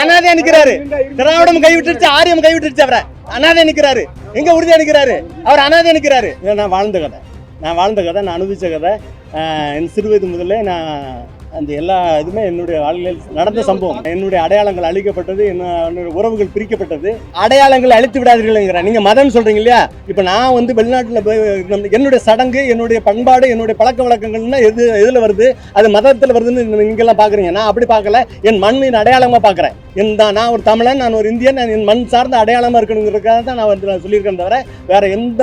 அனாதையா நிக்கிறாரு. திராவிடம் கைவிட்டுருச்சு ஆரியம் கைவிட்டுருச்சு அவரை. அனாதையா நிக்கிறாரு. எங்க உறுதியா நிக்கிறாரு? அவர் அனாதையா நிக்கிறாரு. நான் வாழ்ந்த கதை. நான் வாழ்ந்த கதை நான் அனுபவிச்ச கதை. என் சிறுவயது முதல்ல நான் அந்த எல்லா இதுவுமே என்னுடைய வாழ்க்கையில் நடந்த சம்பவம். என்னுடைய அடையாளங்கள் அழிக்கப்பட்டது என்னுடைய உறவுகள் பிரிக்கப்பட்டது. அடையாளங்கள் அழித்து விடாதீர்கள்ங்கிற நீங்கள் மதம் சொல்கிறீங்க இல்லையா? இப்போ நான் வந்து வெளிநாட்டில் போய் என்னுடைய சடங்கு என்னுடைய பண்பாடு என்னுடைய பழக்க வழக்கங்கள்னா எது எதில் வருது? அது மதத்தில் வருதுன்னு நீங்கெல்லாம் பார்க்குறீங்க நான் அப்படி பார்க்கல என் மண்ணின் அடையாளமாக பார்க்குறேன் என் தான் நான் ஒரு தமிழன் நான் ஒரு இந்தியன் நான் என் மண் சார்ந்த அடையாளமாக இருக்கணுங்கிறதுக்காக தான் நான் வந்து நான் சொல்லியிருக்கேன் தவிர வேறு எந்த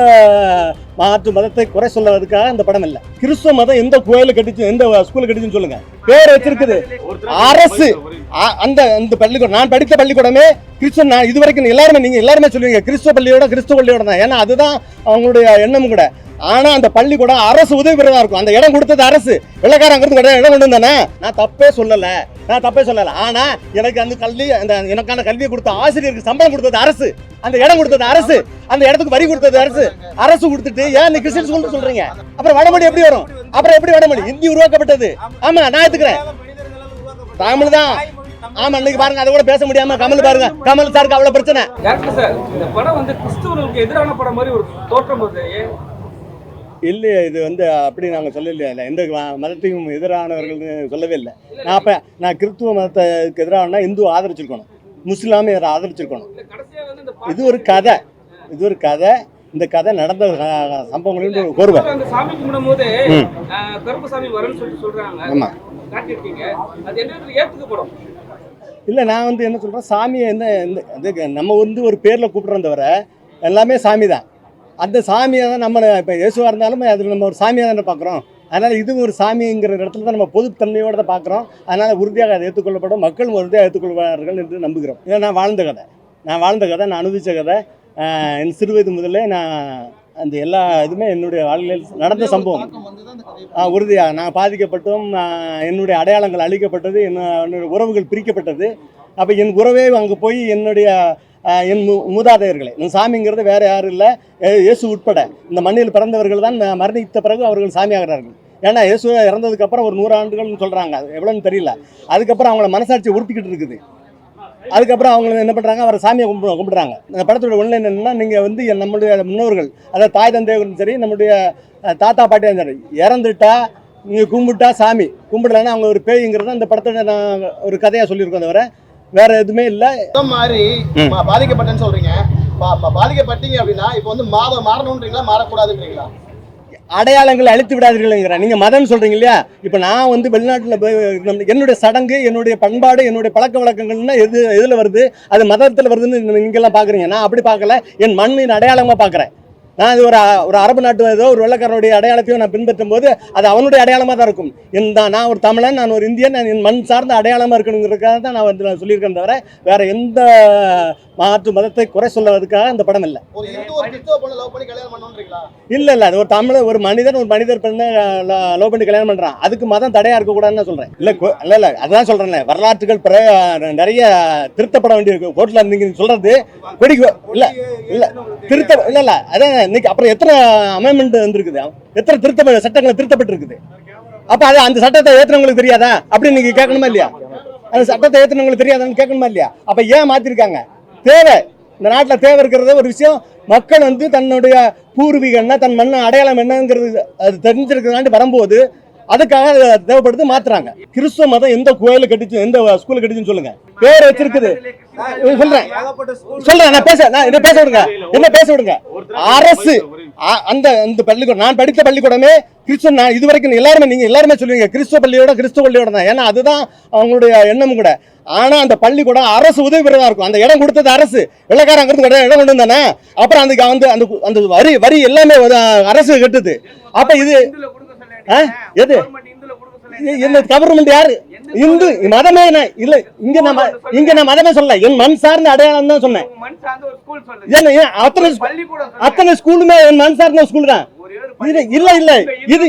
மாற்று மதத்தை குறை சொல்றதுக்காக இந்த படம் இல்லை. கிறிஸ்துவ மதம் எந்த கோயில கட்டிச்சு எந்த ஸ்கூல்ல கட்டிச்சுன்னு சொல்லுங்க. பேர் வச்சிருக்குது. அரசு அ- அந்த அந்த பள்ளிக்கூடம் நான் படித்த பள்ளிக்கூடமே கிறிஸ்துவ நான் இது வரைக்கும் எல்லாருமே நீங்க எல்லாருமே சொல்லுவீங்க கிறிஸ்துவ பள்ளியோட கிறிஸ்துவ பள்ளியோட தான். ஏன்னா அதுதான் அவங்களுடைய எண்ணம் கூட. ஆனா அந்த பள்ளிக்கூடம் அரசு உதவி பெறதா இருக்கும். அந்த இடம் கொடுத்தது அரசு. வெள்ளக்காரங்கிறது கிடையாது. இடம் கொண்டு வந்தானே. நான் தப்பே சொல்லல. நான் தப்பே சொல்லல. ஆனா எனக்கு அந்த கல்வி அந்த எனக்கான கல்வியை கொடுத்த ஆசிரியருக்கு சம்பளம் கொடுத்தது அரசு. அந்த இடம் கொடுத்தது அரசு. அந்த இடத்துக்கு வரி கொடுத்தது அரசு. அரசு கொடுத்துட்டு ஏன் நீ கிறிஸ்டின் ஸ்கூல் சொல்றீங்க? அப்புறம் வடமொழி எப்படி வரும்? அப்புறம் எப்படி வடமொழி? இந்தி உருவாக்கப்பட்டது. ஆமா நான் ஏத்துக்கிறேன். தமிழ் தான் ஆமா இன்னைக்கு பாருங்க அதை கூட பேச முடியாம கமல் பாருங்க. கமல் சாருக்கு அவ்வளவு பிரச்சனை. இந்த படம் வந்து கிறிஸ்துவர்களுக்கு எதிரான படம் மாதிரி ஒரு தோற்றம் இல்லையே இது வந்து அப்படி நாங்கள் சொல்லலையே. இல்லை எந்த மதத்தையும் எதிரானவர்கள்னு சொல்லவே இல்லை. நான் அப்போ நான் கிறிஸ்துவ மதத்துக்கு எதிரானா இந்து ஆதரிச்சிருக்கணும். முஸ்லாமியரை ஆதரிச்சிருக்கணும். இது ஒரு கதை. இது ஒரு கதை. இந்த கதை நடந்த சம்பவங்களின் ஒரு கோர்வை. அந்த சாமி கும்பிடும் போது ம். கருப்பு சாமி வரும்னு சொல்லிட்டு சொல்றாங்க. ஆமா. காட்டியிருக்கீங்க. அது எந்த விதத்துல ஏத்துக்கப்படும் இல்லை நான் வந்து என்ன சொல்கிறேன் சாமியை என்ன இந்த நம்ம வந்து ஒரு பேரில் கூப்பிட்றோம் தவிர எல்லாமே சாமி தான் அந்த சாமியை தான் நம்ம இப்போ இயேசுவாக இருந்தாலும் அதில் நம்ம ஒரு சாமியாக தானே பார்க்குறோம் அதனால் இது ஒரு சாமிங்கிற இடத்துல தான் நம்ம பொதுத்தன்மையோடு தான் பார்க்குறோம் அதனால் உறுதியாக அதை ஏற்றுக்கொள்ளப்படும் மக்களும் உறுதியாக ஏற்றுக்கொள்வார்கள் என்று நம்புகிறோம். இதை நான் வாழ்ந்த கதை. நான் வாழ்ந்த கதை நான் அனுபவித்த கதை என் சிறுவயது முதல்ல நான் அந்த எல்லா இதுவுமே என்னுடைய வாழ்க்கையில் நடந்த சம்பவம். உறுதியாக நான் பாதிக்கப்பட்டும் என்னுடைய அடையாளங்கள் அழிக்கப்பட்டது என்ன- என்னுடைய உறவுகள் பிரிக்கப்பட்டது. அப்போ என் உறவே அங்கே போய் என்னுடைய என் மு மூதாதையர்களை என் சாமிங்கிறது வேறு யாரும் இல்லை இயேசு உட்பட இந்த மண்ணில் பிறந்தவர்கள் தான் மரணித்த பிறகு அவர்கள் சாமியாகிறார்கள். ஏன்னா இயேசு இறந்ததுக்கு அப்புறம் ஒரு நூறு ஆண்டுகள்னு சொல்கிறாங்க அது எவ்வளோன்னு தெரியல. அதுக்கப்புறம் அவங்கள மனசாட்சி உறுத்திக்கிட்டு இருக்குது. அதுக்கப்புறம் அவங்க என்ன பண்ணுறாங்க அவரை சாமியை கும்பிடு கும்பிடுறாங்க. இந்த படத்தோட ஒன்றில் என்னென்னா நீங்கள் வந்து நம்மளுடைய முன்னோர்கள் அதாவது தாய் தந்தையர்களும் சரி நம்முடைய தாத்தா பாட்டியும் சரி இறந்துட்டா நீங்கள் கும்பிட்டா சாமி. கும்பிடலன்னா அவங்க ஒரு பேய்ங்கிறத இந்த படத்தோட நான் ஒரு கதையாக சொல்லியிருக்கோம் தவிர வேற எதுவுமே இல்லை. மாதிரி பாதிக்கப்பட்டேன்னு பா- பாதிக்கப்பட்டீங்க அப்படின்னா இப்போ வந்து மாத மாறணுன்றீங்களா? மாறக்கூடாதுன்றீங்களா? அடையாளங்களை அழித்து விடாதீர்கள்ங்கிறேன் நீங்கள் மதம் சொல்கிறீங்க இல்லையா? இப்போ நான் வந்து வெளிநாட்டில் போய் என்னுடைய சடங்கு என்னுடைய பண்பாடு என்னுடைய பழக்க வழக்கங்கள்னா எது எதில் வருது? அது மதத்தில் வருதுன்னு நீங்கெல்லாம் பார்க்குறீங்க நான் அப்படி பார்க்கல. என் மண்ணின் அடையாளமாக பார்க்குறேன் நான் இது ஒரு ஒரு அரபு நாட்டு ஏதோ ஒரு வெள்ளக்காரனுடைய அடையாளத்தையும் நான் பின்பற்றும் போது அது அவனுடைய அடையாளமாக தான் இருக்கும். தான் நான் ஒரு தமிழன் நான் ஒரு இந்தியன் நான் என் மண் சார்ந்த அடையாளமாக இருக்கணுங்கிறதுக்காக தான் நான் வந்து நான் சொல்லியிருக்கேன் தவிர வேற எந்த மாற்று மதத்தை குறை சொல்வதற்காக இந்த படம் இல்லை. இந்து இல்ல இல்ல அது ஒரு தமிழ் ஒரு மனிதன் ஒரு மனிதர் பெண்ணை லவ் பண்ணி கல்யாணம் பண்றான். அதுக்கு மதம் தடையா இருக்க கூடாதுன்னு சொல்றேன். இல்ல இல்ல இல்ல அதான் சொல்றேன்ல. வரலாற்றுகள் பிற நிறைய திருத்தப்பட வேண்டியிருக்கு. கோர்ட்ல நீங்க சொல்றது கொடி இல்ல இல்ல திருத்த இல்ல இல்ல அதான் இன்னைக்கு அப்புறம் எத்தனை அமெண்ட்மெண்ட் வந்திருக்குது? எத்தனை திருத்த சட்டங்களை திருத்தப்பட்டிருக்குது? அப்ப அது அந்த சட்டத்தை ஏத்துனவங்களுக்கு தெரியாதா? அப்படின்னு நீங்க கேட்கணுமா இல்லையா? அந்த சட்டத்தை ஏத்துனவங்களுக்கு தெரியாதான்னு கேட்கணுமா இல்லையா? அப்ப ஏன் மாத்திருக்காங்க? தேவை. இந்த நாட்டில் தேவை இருக்கிறத ஒரு விஷயம். மக்கள் வந்து தன்னுடைய பூர்வீகம் என்ன தன் மண் அடையாளம் என்னங்கிறது அது தெரிஞ்சிருக்கிறதாண்டு வரும்போது அதுக்காக தேவைப்படுது மாத்துறாங்க. கிறிஸ்துவ மதம் எந்த கோயில கட்டிச்சு எந்த ஸ்கூல்ல கட்டிச்சுன்னு சொல்லுங்க. பேர் வச்சிருக்குது. சொல்றேன். சொல்றேன் நான் பேச நான் என்ன பேச விடுங்க. என்ன பேச விடுங்க? அரசு. அ- அந்த அந்த பள்ளிக்கூடம் நான் படித்த பள்ளிக்கூடமே கிறிஸ்துவ நான் இது வரைக்கும் எல்லாருமே நீங்க எல்லாருமே சொல்லுவீங்க கிறிஸ்துவ பள்ளியோட கிறிஸ்துவ பள்ளியோட தான். ஏன்னா அதுதான் அவங்களுடைய எண்ணம் கூட. ஆனா அந்த பள்ளிக்கூடம் அரசு உதவி பெறதா இருக்கும். அந்த இடம் கொடுத்தது அரசு. வெள்ளக்காரங்கிறது கிடையாது இடம் கொண்டு வந்தானே? அப்புறம் அந்த அந்த அந்த அந்த வரி வரி எல்லாமே அரசு கட்டுது. அப்ப இது எது? என்ன கவர்மெண்ட் யாரு? இந்து மதமே நான் இல்ல இங்க நான் ம- இங்க நான் மதமே சொல்லல. என் மண் சார்ந்த அடையாளம் தான் சொன்னேன் அத்தனை. அத்தனை ஸ்கூலுமே என் மண் சார்ந்த ஸ்கூல் தான். இது இல்ல இல்ல. இது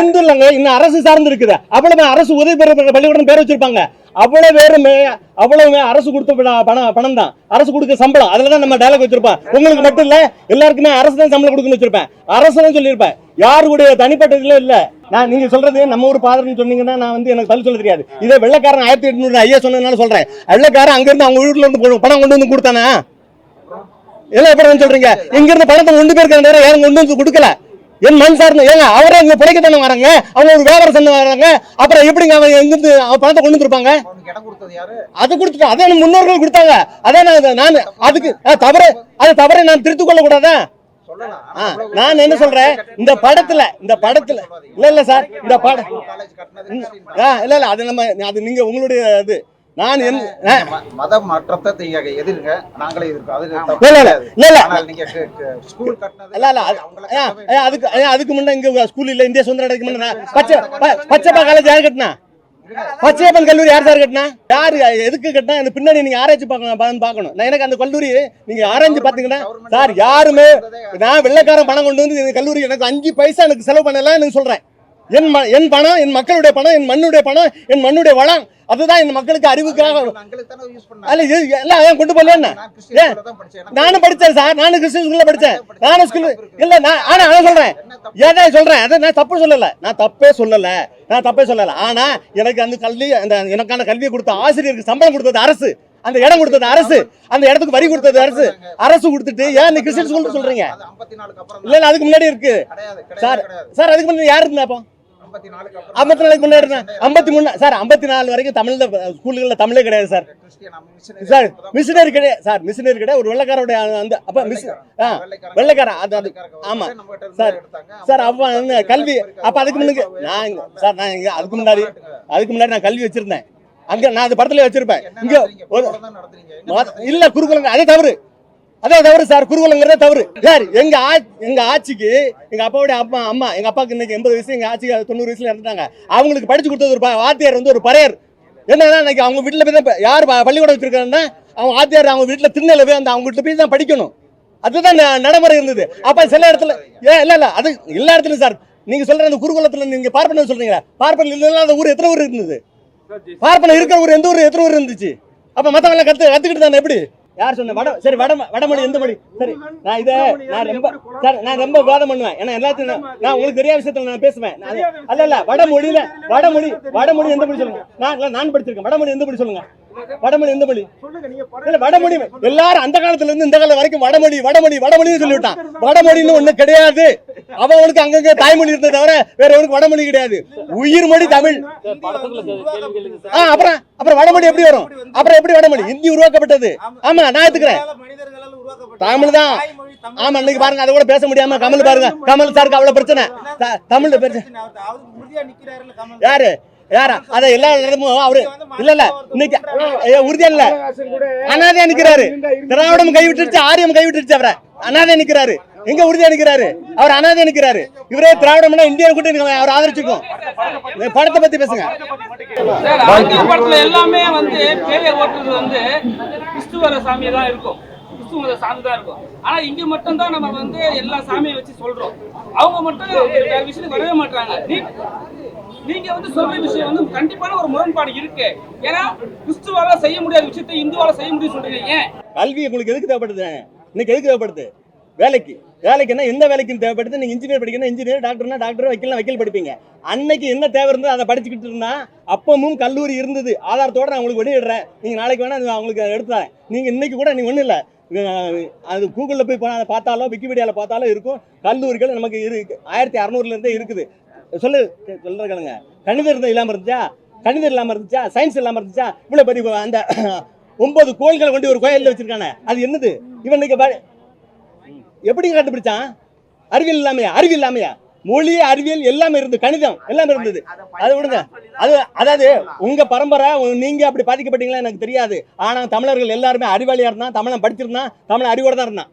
இந்து இல்லைங்க இன்னும் அரசு சார்ந்து இருக்குது. அவ்வளவு அரசு உதவி பெற பள்ளிக்கூடம் பேர் வச்சிருப்பாங்க. அவ்வளவு பேருமே அவ்வளவு அரசு கொடுத்த பண- பணம் பணம் தான் அரசு கொடுக்க சம்பளம் அதுல தான் நம்ம டயலாக் வச்சிருப்போம். உங்களுக்கு மட்டும் இல்ல எல்லாருக்குமே அரசு தான் சம்பளம் கொடுக்கணும்னு வச்சிருப்பேன். அரசு தான் சொல்லியிருப்பேன். யாருடைய தனிப்பட்ட இதுல இல்ல. நான் நீங்க சொல்றது நம்ம ஊர் பாதர்னு சொன்னீங்கன்னா நான் வந்து எனக்கு பதில் சொல்ல தெரியாது. இதே வெள்ளக்காரன் ஆயிரத்தி எட்நூறு ஐயா சொன்னதுனால சொல்றேன். வெள்ளக்காரன் அங்க இருந்து அவங்க வீட்டுல இருந்து பணம் கொண்டு வந்து கொடுத்தானா? எல்லாம் எப்படி சொல்றீங்க? இங்க இருந்து பணத்தை கொண்டு போயிருக்காங்க யாரும் கொண்டு வந்து கொடுக்கல. என் மண் சார்ந்த ஏங்க அவரே இங்க பிழைக்க தானே வராங்க. அவங்க ஒரு வியாபாரம் செஞ்சு வராங்க. அப்புறம் எப்படிங்க அவன் எங்கிருந்து அவன் பணத்தை கொண்டு வந்துருப்பாங்க? அது கொடுத்துட்டு அதை முன்னோர்கள் கொடுத்தாங்க. அதான் நான் நான் அதுக்கு தவறு அது தவறை நான் திருத்திக் கொள்ள கூடாதா நான் என்ன சொல்றேன்? இந்த படத்துல இந்த படத்துல இல்ல இல்ல சார் இந்த படம் இல்ல இல்ல அது நம்ம அது நீங்க உங்களுடைய இது. நான் மத மாற்றத்தை எதிருங்க நாங்களே எதிர்க்கோம் இல்ல இல்ல. இல்ல நீங்க ஸ்கூல் கட்டினது இல்ல இல்ல அதுக்கு அதுக்கு முன்ன இங்க ஸ்கூல் இல்ல இந்திய சுதந்திர அடைக்கு முன்ன பச்சை பச்சைப்பா காலேஜ் யார் கட்டினா? பச்சையப்பன் கல்லூரி யார் சார் கட்டினா? யாரு எதுக்கு கட்டினா? அந்த பின்னாடி நீங்க ஆராய்ச்சி பார்க்கணும் பார்க்கணும். நான் எனக்கு அந்த கல்லூரி நீங்க ஆராய்ச்சி பாத்தீங்கன்னா சார் யாருமே நான் வெள்ளைக்காரன் பணம் கொண்டு வந்து இந்த கல்லூரி எனக்கு அஞ்சு பைசா எனக்கு செலவு பண்ணலாம் எனக்கு சொல்றேன். என் என் பணம் என் மக்களுடைய பணம் என் மண்ணுடைய பணம் என் மண்ணுடைய வளம். அதுதான் என் மக்களுக்கு அறிவுக்காக எல்லாம் ஏன் கொண்டு போகல என்ன? நானும் படிச்சேன் சார். நானும் கிறிஸ்டின் ஸ்கூல்ல படிச்சேன். நானும் ஸ்கூல் இல்ல நான் ஆனா நான் சொல்றேன். ஏன் சொல்றேன்? அதை நான் தப்பு சொல்லல. நான் தப்பே சொல்லல. நான் தப்பே சொல்லல. ஆனா எனக்கு அந்த கல்வி அந்த எனக்கான கல்வியை கொடுத்த ஆசிரியருக்கு சம்பளம் கொடுத்தது அரசு. அந்த இடம் கொடுத்தது அரசு. அந்த இடத்துக்கு வரி கொடுத்தது அரசு. அரசு கொடுத்துட்டு ஏன் நீ கிறிஸ்டின் ஸ்கூல் சொல்றீங்க? அது 54 அப்புறம் இல்ல அதுக்கு முன்னாடி இருக்கு. சார் சார் அதுக்கு முன்னாடி யாரு இருந்தா அப்போ? 54 அப்புறம் ஐம்பத்தி நாலுக்கு முன்னாடி ஐம்பத்தி மூணு சார் ஐம்பத்தி நாலு வரைக்கும் தமிழ்ல ஸ்கூல்கள்ல தமிழே கிடையாது சார். சார் மிஷினரி கிடையாது சார் மிஷினரி கிடையாது. ஒரு வெள்ளக்காரோடைய அந்த அப்ப மிஸ் ஆ வெள்ளைக்காரன். அது அது ஆமா. சார் சார் அப்ப கல்வி அப்ப அதுக்கு முன்னுக்கு நான் சார் நான் அதுக்கு முன்னாடி அதுக்கு முன்னாடி நான் கல்வி வச்சிருந்தேன். அங்க நான் அது படத்துல வச்சிருப்பேன். இங்க ஒரு இல்ல குருகுலங்க அதே தவறு. அதான் தவறு சார் குருகுலங்கிறத தவறு. சார் எங்க ஆ எங்க ஆட்சிக்கு எங்க அப்பாவுடைய அப்பா அம்மா எங்க அப்பாவுக்கு இன்னைக்கு எண்பது வயசு எங்க ஆட்சிக்கு தொண்ணூறு வயசுல இறந்துட்டாங்க. அவங்களுக்கு படிச்சு கொடுத்தது ஒரு ப- வாத்தியார் வந்து ஒரு பறையர். என்னன்னா இன்னைக்கு அவங்க வீட்டில் போய் தான் யார் பள்ளிக்கூடம் வச்சிருக்காங்கன்னா அவங்க வாத்தியார் அவங்க வீட்டில் திருநெல்ல போய் அந்த அவங்க வீட்டில் போய் தான் படிக்கணும். அதுதான் ந- நடைமுறை இருந்தது. அப்ப சில இடத்துல ஏன் இல்ல இல்ல அது எல்லா இடத்துலயும் சார் நீங்க சொல்ற அந்த குருகுலத்துல நீங்க பார்ப்பன சொல்றீங்களா பார்ப்பன இல்லாத ஊர் எத்தனை ஊர் இருந்தது? பார்ப்பன இருக்கிற ஊர் எந்த ஊர் எத்தனை ஊர் இருந்துச்சு? அப்ப மத்தவங்க எல்லாம் கத்து கத்துக்கிட்டு தானே எப்படி? யார் சொன்ன? வட சரி வட வடமொழி எந்த மொழி? சரி நான் இதை நான் ரொம்ப சார் நான் ரொம்ப விவாதம் பண்ணுவேன். ஏன்னா எல்லாத்தையும் நான் உங்களுக்கு தெரியாத விஷயத்துல நான் பேசுவேன். அல்ல இல்ல வடமொழியில வடமொழி வடமொழி எந்த மொழி சொல்லுங்க? நான் நான் படிச்சிருக்கேன். வடமொழி எந்த மொழி சொல்லுங்க? வடமொழி எந்த மொழி. இல்ல வடமொழி எல்லாரும் அந்த காலத்துல இருந்து இந்த காலம் வரைக்கும் வடமொழி வடமொழி வடமொழின்னு சொல்லிவிட்டான் வடமொழின்னு ஒண்ணு கிடையாது. அவனுக்கு அங்கங்க தாய்மொழி இருந்ததை தவிர வேற எவனுக்கு வடமொழி கிடையாது. உயிர் மொழி தமிழ். ஆ அப்புறம் அப்புறம் வடமொழி எப்படி வரும்? அப்புறம் எப்படி வடமொழி? இந்தி உருவாக்கப்பட்டது. ஆமா நான் ஏத்துக்கிறேன். தமிழ் தான். ஆமா இன்னைக்கு பாருங்க அதை கூட பேச முடியாம கமல் பாருங்க. கமல் சாருக்கு அவ்வளவு பிரச்சனை. த- தமிழ்ல பிரச்சனை யாரு? யாரா? அத எல்லா இடமும் அவரு இல்ல இல்ல. இன்னைக்கு உறுதியா இல்ல அனாதையா நிக்கிறாரு திராவிடம் கைவிட்டுருச்சு ஆரியம் கைவிட்டுருச்சு அவரை. அனாதையா நிக்கிறாரு எங்க உறுதியா நிக்கிறாரு அவர் அனாதையா நிக்கிறாரு இவரே திராவிடம்னா இந்தியா கூட்டணி அவர் ஆதரிச்சுக்கும் படத்தை பத்தி பேசுங்க. படத்துல எல்லாமே வந்து பேரை ஓட்டுறது வந்து கிறிஸ்துவர தான் இருக்கும். கிறிஸ்துவ சாமி தான் இருக்கும். ஆனா இங்க மட்டும் தான் நம்ம வந்து எல்லா சாமியை வச்சு சொல்றோம். அவங்க மட்டும் வேற விஷயத்துக்கு வரவே மாட்டாங்க நீங்க வந்து சொல்ற விஷயம் வந்து கண்டிப்பான ஒரு முரண்பாடு இருக்கு. ஏன்னா கிறிஸ்துவால செய்ய முடியாத விஷயத்தை இந்துவால செய்ய முடியும் சொல்றீங்க ஏன்? கல்வி உங்களுக்கு எதுக்கு தேவைப்படுது? இன்னைக்கு எதுக்கு தேவைப்படுது? வேலைக்கு. வேலைக்குன்னா எந்த வேலைக்கும் தேவைப்படுது? நீங்க இன்ஜினியர் படிக்கணும் இன்ஜினியர் டாக்டர்னா டாக்டர் வைக்கலாம் வைக்கல் படிப்பீங்க. அன்னைக்கு என்ன தேவை இருந்தோ அதை படிச்சுக்கிட்டு இருந்தா அப்பமும் கல்லூரி இருந்தது. ஆதாரத்தோட நான் உங்களுக்கு வெளியிடுறேன். நீங்க நாளைக்கு வேணா அவங்களுக்கு உங்களுக்கு எடுத்துறேன் நீங்க இன்னைக்கு கூட நீங்க ஒண்ணும் இல்லை. அது கூகுளில் போய் அதை பார்த்தாலும் விக்கிபீடியாவில் பார்த்தாலும் இருக்கும். கல்லூரிகள் நமக்கு இருக்கு. ஆயிரத்தி அறநூறுலேருந்தே இருக்குது. சொல்லு சொல்ற கேளுங்க கணிதம் இருந்தா இல்லாம இருந்துச்சா? கணிதம் இல்லாம இருந்துச்சா? சயின்ஸ் இல்லாம இருந்துச்சா? இவ்வளவு பெரிய அந்த ஒன்பது கோள்களை கொண்டு ஒரு கோயில்ல வச்சிருக்கானே. அது என்னது? இவன் இன்னைக்கு எப்படி கண்டுபிடிச்சான்? அறிவியல் இல்லாமையா? அறிவியல் இல்லாமையா? மொழி அறிவியல் எல்லாமே இருந்து கணிதம் எல்லாமே இருந்தது. அது விடுங்க. அது அதாவது உங்க பரம்பரை நீங்க அப்படி பாதிக்கப்பட்டீங்களா எனக்கு தெரியாது. ஆனா தமிழர்கள் எல்லாருமே அறிவாளியா இருந்தான் தமிழன் படிச்சிருந்தான் தமிழன் அறிவோட தான் இருந்தான்.